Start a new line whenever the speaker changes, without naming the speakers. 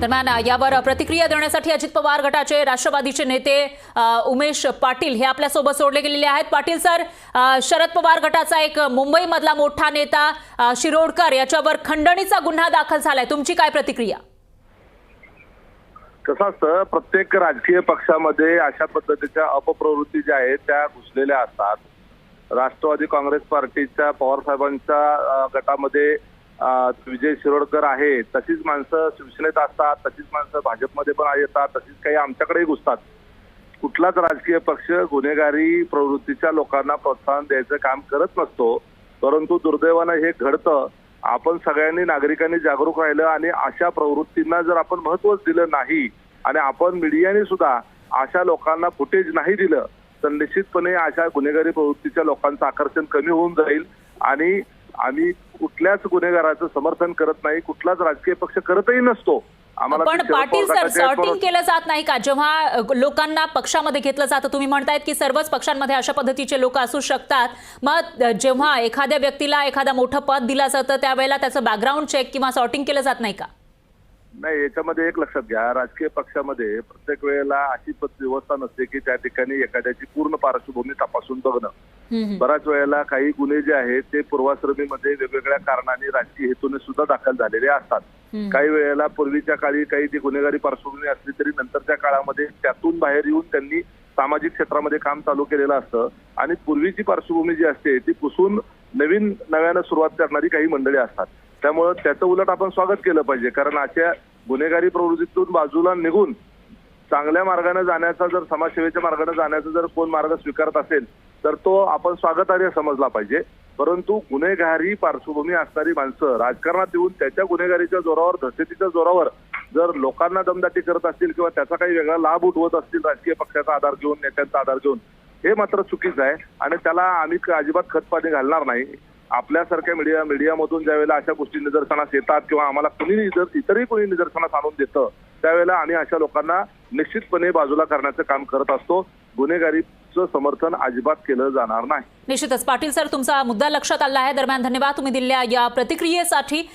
दरम्यान यावर प्रतिक्रिया देण्यासाठी अजित पवार गटाचे राष्ट्रवादीचे नेते उमेश पाटील हे आपल्यासोबत सोडले गेलेले आहेत. पाटील सर शरद पवार गटाचा एक मुंबईमधला मोठा नेता शिरोडकर याच्यावर खंडणीचा गुन्हा दाखल झालाय. तुमची काय प्रतिक्रिया?
कसं असतं प्रत्येक राजकीय पक्षामध्ये अशा पद्धतीच्या अपप्रवृत्ती ज्या आहेत त्या घुसलेल्या असतात. राष्ट्रवादी काँग्रेस पार्टीच्या पवार साहेबांच्या गटामध्ये विजय शिरोडकर आहे तशीच माणसं शिवसेनेत असतात तशीच माणसं भाजपमध्ये पण येतात तशीच काही आमच्याकडेही घुसतात. कुठलाच राजकीय पक्ष गुन्हेगारी प्रवृत्तीच्या लोकांना प्रोत्साहन द्यायचं काम करत नसतो परंतु दुर्दैवानं हे घडतं. आपण सगळ्यांनी नागरिकांनी जागरूक राहिलं आणि अशा प्रवृत्तींना जर आपण महत्वच दिलं नाही आणि आपण मीडियाने सुद्धा अशा लोकांना फुटेज नाही दिलं तर निश्चितपणे अशा गुन्हेगारी प्रवृत्तीच्या लोकांचं आकर्षण कमी होऊन जाईल आणि आम्ही कुठल्याच गुन्हेगाराचं समर्थन करत नाही कुठलाच राजकीय पक्ष करतही नसतो. आम्हाला
पण पाटील सर सॉर्टिंग केलं जात नाही का? जेव्हा लोकांना पक्षामध्ये घेतलं जातं तुम्ही म्हणतायत की सर्वच पक्षांमध्ये अशा पद्धतीचे लोक असू शकतात. मग जेव्हा एखाद्या व्यक्तीला एखादा मोठं पद दिलं जातं त्यावेळेला त्याचं बॅकग्राऊंड चेक किंवा सॉर्टिंग केलं जात नाही का?
नाही याच्यामध्ये एक लक्षात घ्या राजकीय पक्षामध्ये प्रत्येक वेळेला अशी व्यवस्था नसते की त्या ठिकाणी एखाद्याची पूर्ण पार्श्वभूमी तपासून बघणं. बऱ्याच वेळेला काही गुन्हे जे आहेत ते पूर्वाश्रमीमध्ये वेगवेगळ्या कारणाने राजकीय हेतूने सुद्धा दाखल झालेले असतात. काही वेळेला पूर्वीच्या काळी काही ती गुन्हेगारी पार्श्वभूमी असली तरी नंतरच्या काळामध्ये त्यातून बाहेर येऊन त्यांनी सामाजिक क्षेत्रामध्ये काम चालू केलेलं असतं आणि पूर्वीची पार्श्वभूमी जी असते ती पुसून नवीन नव्यानं सुरुवात करणारी काही मंडळी असतात. त्यामुळं त्याचं उलट आपण स्वागत केलं पाहिजे. कारण अशा गुन्हेगारी प्रवृत्तीतून बाजूला निघून चांगल्या मार्गाने जाण्याचा जर समाजसेवेच्या मार्गाने जाण्याचा जर कोण मार्ग स्वीकारत असेल तर तो आपण स्वागतार्ह समजला पाहिजे. परंतु गुन्हेगारी पार्श्वभूमी असणारी माणसं राजकारणात येऊन त्याच्या गुन्हेगारीच्या जोरावर धसेतीच्या जोरावर जर लोकांना दमदाटी करत असतील किंवा त्याचा काही वेगळा लाभ उठवत असतील राजकीय पक्षाचा आधार घेऊन नेत्यांचा आधार घेऊन हे मात्र चुकीचं आहे. आणि त्याला आम्ही अजिबात खतपाणी घालणार नाही. आपल्यासारख्या मीडिया मीडियामधून ज्या वेळेला अशा गोष्टी निदर्शनास येतात किंवा आम्हाला कुणी निदर- इतरही कोणी निदर्शनास आणून देतं त्यावेळेला आम्ही अशा लोकांना निश्चितपणे बाजूला करण्याचं काम करत असतो. गुन्हेगारीचं समर्थन अजिबात केलं जाणार नाही.
निश्चितच. पाटील सर तुमचा मुद्दा लक्षात आला आहे. दरम्यान धन्यवाद. तुम्ही दिलेल्या या प्रतिक्रियेसाठी